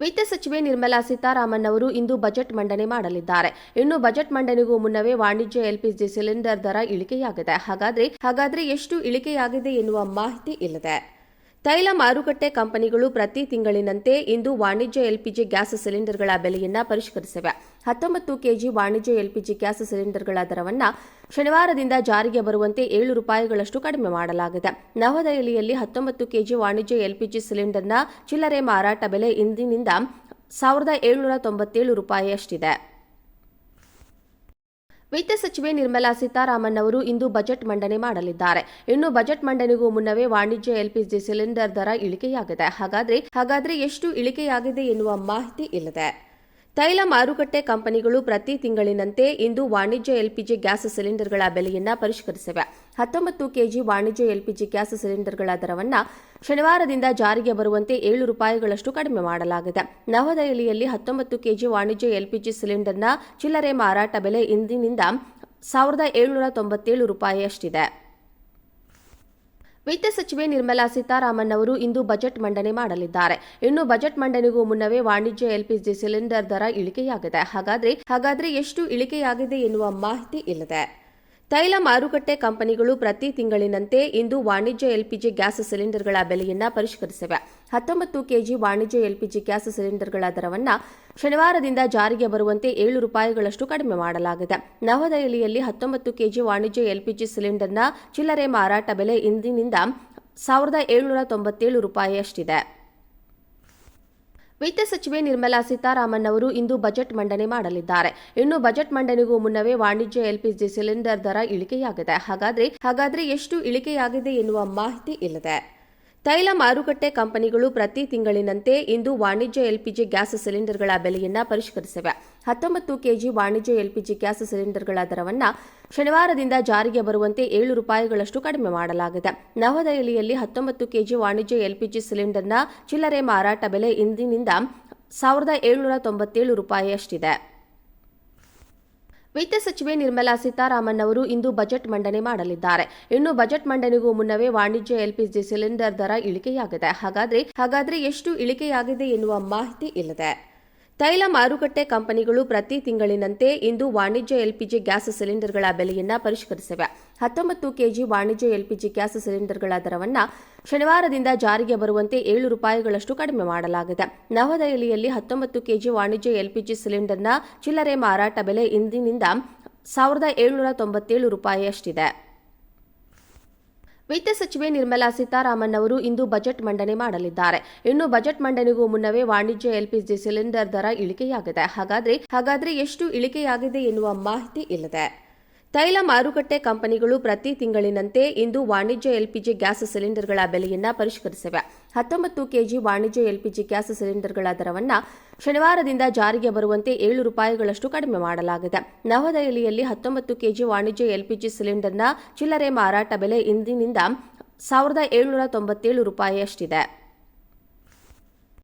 ವಿತ್ತ ಸಚಿವೆ ನಿರ್ಮಲಾ ಸೀತಾರಾಮನ್ ಅವರು ಇಂದು ಬಜೆಟ್ ಮಂಡನೆ ಮಾಡಲಿದ್ದಾರೆ. ಇನ್ನು ಬಜೆಟ್ ಮಂಡನೆಗೂ ಮುನ್ನವೇ ವಾಣಿಜ್ಯ ಎಲ್ಪಿಜಿ ಸಿಲಿಂಡರ್ ದರ ಇಳಿಕೆಯಾಗಿದೆ. ಹಾಗಾದ್ರೆ ಹಾಗಾದ್ರೆ ಎಷ್ಟು ಇಳಿಕೆಯಾಗಿದೆ ಎನ್ನುವ ಮಾಹಿತಿ ಇಲ್ಲದೆ. ತೈಲ ಮಾರುಕಟ್ಟೆ ಕಂಪನಿಗಳು ಪ್ರತಿ ತಿಂಗಳಿನಂತೆ ಇಂದು ವಾಣಿಜ್ಯ ಎಲ್ಪಿಜಿ ಗ್ಯಾಸ್ ಸಿಲಿಂಡರ್ಗಳ ಬೆಲೆಯನ್ನು ಪರಿಷ್ಕರಿಸಿವೆ. ಹತ್ತೊಂಬತ್ತು ಕೆಜಿ ವಾಣಿಜ್ಯ ಎಲ್ಪಿಜಿ ಗ್ಯಾಸ್ ಸಿಲಿಂಡರ್ಗಳ ದರವನ್ನು ಶನಿವಾರದಿಂದ ಜಾರಿಗೆ ಬರುವಂತೆ ಏಳು ರೂಪಾಯಿಗಳಷ್ಟು ಕಡಿಮೆ ಮಾಡಲಾಗಿದೆ. ನವದೆಹಲಿಯಲ್ಲಿ ಹತ್ತೊಂಬತ್ತು ಕೆಜಿ ವಾಣಿಜ್ಯ ಎಲ್ಪಿಜಿ ಸಿಲಿಂಡರ್ನ ಚಿಲ್ಲರೆ ಮಾರಾಟ ಬೆಲೆ ಇಂದಿನಿಂದ ಸಾವಿರದ ಏಳುನೂರ ತೊಂಬತ್ತೇಳು ರೂಪಾಯಿಯಷ್ಟಿದೆ. ವಿತ್ತ ಸಚಿವೆ ನಿರ್ಮಲಾ ಸೀತಾರಾಮನ್ ಅವರು ಇಂದು ಬಜೆಟ್ ಮಂಡನೆ ಮಾಡಲಿದ್ದಾರೆ. ಇನ್ನು ಬಜೆಟ್ ಮಂಡನೆಗೂ ಮುನ್ನವೇ ವಾಣಿಜ್ಯ ಎಲ್ಪಿಜಿ ಸಿಲಿಂಡರ್ ದರ ಇಳಿಕೆಯಾಗಿದೆ. ಹಾಗಾದ್ರೆ ಹಾಗಾದ್ರೆ ಎಷ್ಟು ಇಳಿಕೆಯಾಗಿದೆ ಎನ್ನುವ ಮಾಹಿತಿ ಇಲ್ಲಿದೆ. ತೈಲ ಮಾರುಕಟ್ಟೆ ಕಂಪನಿಗಳು ಪ್ರತಿ ತಿಂಗಳಿನಂತೆ ಇಂದು ವಾಣಿಜ್ಯ ಎಲ್ಪಿಜಿ ಗ್ಯಾಸ್ ಸಿಲಿಂಡರ್ಗಳ ಬೆಲೆಯನ್ನು ಪರಿಷ್ಕರಿಸಿವೆ. ಹತ್ತೊಂಬತ್ತು ಕೆಜಿ ವಾಣಿಜ್ಯ ಎಲ್ಪಿಜಿ ಗ್ಯಾಸ್ ಸಿಲಿಂಡರ್ಗಳ ದರವನ್ನು ಶನಿವಾರದಿಂದ ಜಾರಿಗೆ ಬರುವಂತೆ ಏಳು ರೂಪಾಯಿಗಳಷ್ಟು ಕಡಿಮೆ ಮಾಡಲಾಗಿದೆ. ನವದೆಹಲಿಯಲ್ಲಿ ಹತ್ತೊಂಬತ್ತು ಕೆಜಿ ವಾಣಿಜ್ಯ ಎಲ್ಪಿಜಿ ಸಿಲಿಂಡರ್ನ ಚಿಲ್ಲರೆ ಮಾರಾಟ ಬೆಲೆ ಇಂದಿನಿಂದ ಸಾವಿರದ ಏಳುನೂರ ತೊಂಬತ್ತೇಳು ರೂಪಾಯಿಯಷ್ಟಿದೆ. ವಿತ್ತ ಸಚಿವೆ ನಿರ್ಮಲಾ ಸೀತಾರಾಮನ್ ಅವರು ಇಂದು ಬಜೆಟ್ ಮಂಡನೆ ಮಾಡಲಿದ್ದಾರೆ. ಇನ್ನು ಬಜೆಟ್ ಮಂಡನೆಗೂ ಮುನ್ನವೇ ವಾಣಿಜ್ಯ ಎಲ್ಪಿಜಿ ಸಿಲಿಂಡರ್ ದರ ಇಳಿಕೆಯಾಗಿದೆ. ಹಾಗಾದ್ರೆ ಹಾಗಾದ್ರೆ ಎಷ್ಟು ಇಳಿಕೆಯಾಗಿದೆ ಎನ್ನುವ ಮಾಹಿತಿ ಇಲ್ಲಿದೆ. ತೈಲ ಮಾರುಕಟ್ಟೆ ಕಂಪನಿಗಳು ಪ್ರತಿ ತಿಂಗಳಿನಂತೆ ಇಂದು ವಾಣಿಜ್ಯ ಎಲ್ಪಿಜಿ ಗ್ಯಾಸ್ ಸಿಲಿಂಡರ್ಗಳ ಬೆಲೆಯನ್ನ ಪರಿಷ್ಕರಿಸಿವೆ. ಹತ್ತೊಂಬತ್ತು ಕೆಜಿ ವಾಣಿಜ್ಯ ಎಲ್ಪಿಜಿ ಗ್ಯಾಸ್ ಸಿಲಿಂಡರ್ಗಳ ದರವನ್ನು ಶನಿವಾರದಿಂದ ಜಾರಿಗೆ ಬರುವಂತೆ ಏಳು ರೂಪಾಯಿಗಳಷ್ಟು ಕಡಿಮೆ ಮಾಡಲಾಗಿದೆ. ನವದೆಹಲಿಯಲ್ಲಿ ಹತ್ತೊಂಬತ್ತು ಕೆಜಿ ವಾಣಿಜ್ಯ ಎಲ್ಪಿಜಿ ಸಿಲಿಂಡರ್ನ ಚಿಲ್ಲರೆ ಮಾರಾಟ ಬೆಲೆ ಇಂದಿನಿಂದ ಸಾವಿರದ ಏಳುನೂರ ತೊಂಬತ್ತೇಳು ರೂಪಾಯಿಯಷ್ಟಿದೆ. ವಿತ್ತ ಸಚಿವೆ ನಿರ್ಮಲಾ ಸೀತಾರಾಮನ್ ಅವರು ಇಂದು ಬಜೆಟ್ ಮಂಡನೆ ಮಾಡಲಿದ್ದಾರೆ. ಇನ್ನು ಬಜೆಟ್ ಮಂಡನೆಗೂ ಮುನ್ನವೇ ವಾಣಿಜ್ಯ ಎಲ್ಪಿಜಿ ಸಿಲಿಂಡರ್ ದರ ಇಳಿಕೆಯಾಗಿದೆ. ಹಾಗಾದ್ರೆ ಹಾಗಾದ್ರೆ ಎಷ್ಟು ಇಳಿಕೆಯಾಗಿದೆ ಎನ್ನುವ ಮಾಹಿತಿ ಇಲ್ಲದೆ. ತೈಲ ಮಾರುಕಟ್ಟೆ ಕಂಪನಿಗಳು ಪ್ರತಿ ತಿಂಗಳಿನಂತೆ ಇಂದು ವಾಣಿಜ್ಯ ಎಲ್ಪಿಜಿ ಗ್ಯಾಸ್ ಸಿಲಿಂಡರ್ಗಳ ಬೆಲೆಯನ್ನು ಪರಿಷ್ಕರಿಸಿವೆ. ಹತ್ತೊಂಬತ್ತು ಕೆಜಿ ವಾಣಿಜ್ಯ ಎಲ್ಪಿಜಿ ಗ್ಯಾಸ್ ಸಿಲಿಂಡರ್ಗಳ ದರವನ್ನು ಶನಿವಾರದಿಂದ ಜಾರಿಗೆ ಬರುವಂತೆ ಏಳು ರೂಪಾಯಿಗಳಷ್ಟು ಕಡಿಮೆ ಮಾಡಲಾಗಿದೆ. ನವದೆಹಲಿಯಲ್ಲಿ ಹತ್ತೊಂಬತ್ತು ಕೆಜಿ ವಾಣಿಜ್ಯ ಎಲ್ಪಿಜಿ ಸಿಲಿಂಡರ್ನ ಚಿಲ್ಲರೆ ಮಾರಾಟ ಬೆಲೆ ಇಂದಿನಿಂದ ಸಾವಿರದ ಏಳುನೂರ ತೊಂಬತ್ತೇಳು ರೂಪಾಯಿಯಷ್ಟಿದೆ. ವಿತ್ತ ಸಚಿವೆ ನಿರ್ಮಲಾ ಸೀತಾರಾಮನ್ ಅವರು ಇಂದು ಬಜೆಟ್ ಮಂಡನೆ ಮಾಡಲಿದ್ದಾರೆ. ಇನ್ನು ಬಜೆಟ್ ಮಂಡನೆಗೂ ಮುನ್ನವೇ ವಾಣಿಜ್ಯ ಎಲ್ಪಿಜಿ ಸಿಲಿಂಡರ್ ದರ ಇಳಿಕೆಯಾಗಿದೆ. ಹಾಗಾದ್ರೆ ಹಾಗಾದ್ರೆ ಎಷ್ಟು ಇಳಿಕೆಯಾಗಿದೆ ಎನ್ನುವ ಮಾಹಿತಿ ಇಲ್ಲಿದೆ. ತೈಲ ಮಾರುಕಟ್ಟೆ ಕಂಪನಿಗಳು ಪ್ರತಿ ತಿಂಗಳಿನಂತೆ ಇಂದು ವಾಣಿಜ್ಯ ಎಲ್ಪಿಜಿ ಗ್ಯಾಸ್ ಸಿಲಿಂಡರ್ಗಳ ಬೆಲೆಯನ್ನ ಪರಿಷ್ಕರಿಸಿವೆ. ಹತ್ತೊಂಬತ್ತು ಕೆಜಿ ವಾಣಿಜ್ಯ ಎಲ್ಪಿಜಿ ಗ್ಯಾಸ್ ಸಿಲಿಂಡರ್ಗಳ ದರವನ್ನು ಶನಿವಾರದಿಂದ ಜಾರಿಗೆ ಬರುವಂತೆ ಏಳು ರೂಪಾಯಿಗಳಷ್ಟು ಕಡಿಮೆ ಮಾಡಲಾಗಿದೆ. ನವದೆಹಲಿಯಲ್ಲಿ ಹತ್ತೊಂಬತ್ತು ಕೆಜಿ ವಾಣಿಜ್ಯ ಎಲ್ಪಿಜಿ ಸಿಲಿಂಡರ್ನ ಚಿಲ್ಲರೆ ಮಾರಾಟ ಬೆಲೆ ಇಂದಿನಿಂದ ಸಾವಿರದ ಏಳುನೂರ ತೊಂಬತ್ತೇಳು ರೂಪಾಯಿಯಷ್ಟಿದೆ. ವಿತ್ತ ಸಚಿವೆ ನಿರ್ಮಲಾ ಸೀತಾರಾಮನ್ ಅವರು ಇಂದು ಬಜೆಟ್ ಮಂಡನೆ ಮಾಡಲಿದ್ದಾರೆ. ಇನ್ನು ಬಜೆಟ್ ಮಂಡನೆಗೂ ಮುನ್ನವೇ ವಾಣಿಜ್ಯ ಎಲ್ಪಿಜಿ ಸಿಲಿಂಡರ್ ದರ ಇಳಿಕೆಯಾಗಿದೆ. ಹಾಗಾದ್ರೆ ಹಾಗಾದ್ರೆ ಎಷ್ಟು ಇಳಿಕೆಯಾಗಿದೆ ಎನ್ನುವ ಮಾಹಿತಿ ಇಲ್ಲಿದೆ. ತೈಲ ಮಾರುಕಟ್ಟೆ ಕಂಪನಿಗಳು ಪ್ರತಿ ತಿಂಗಳಿನಂತೆ ಇಂದು ವಾಣಿಜ್ಯ ಎಲ್ಪಿಜಿ ಗ್ಯಾಸ್ ಸಿಲಿಂಡರ್ಗಳ ಬೆಲೆಯನ್ನು ಪರಿಷ್ಕರಿಸಿವೆ. ಹತ್ತೊಂಬತ್ತು ಕೆಜಿ ವಾಣಿಜ್ಯ ಎಲ್ಪಿಜಿ ಗ್ಯಾಸ್ ಸಿಲಿಂಡರ್ಗಳ ದರವನ್ನು ಶನಿವಾರದಿಂದ ಜಾರಿಗೆ ಬರುವಂತೆ ಏಳು ರೂಪಾಯಿಗಳಷ್ಟು ಕಡಿಮೆ ಮಾಡಲಾಗಿದೆ. ನವದೆಹಲಿಯಲ್ಲಿ ಹತ್ತೊಂಬತ್ತು ಕೆಜಿ ವಾಣಿಜ್ಯ ಎಲ್ಪಿಜಿ ಸಿಲಿಂಡರ್ನ ಚಿಲ್ಲರೆ ಮಾರಾಟ ಬೆಲೆ ಇಂದಿನಿಂದ ಸಾವಿರದ ಏಳುನೂರ ತೊಂಬತ್ತೇಳು ರೂಪಾಯಿಯಷ್ಟಿದೆ.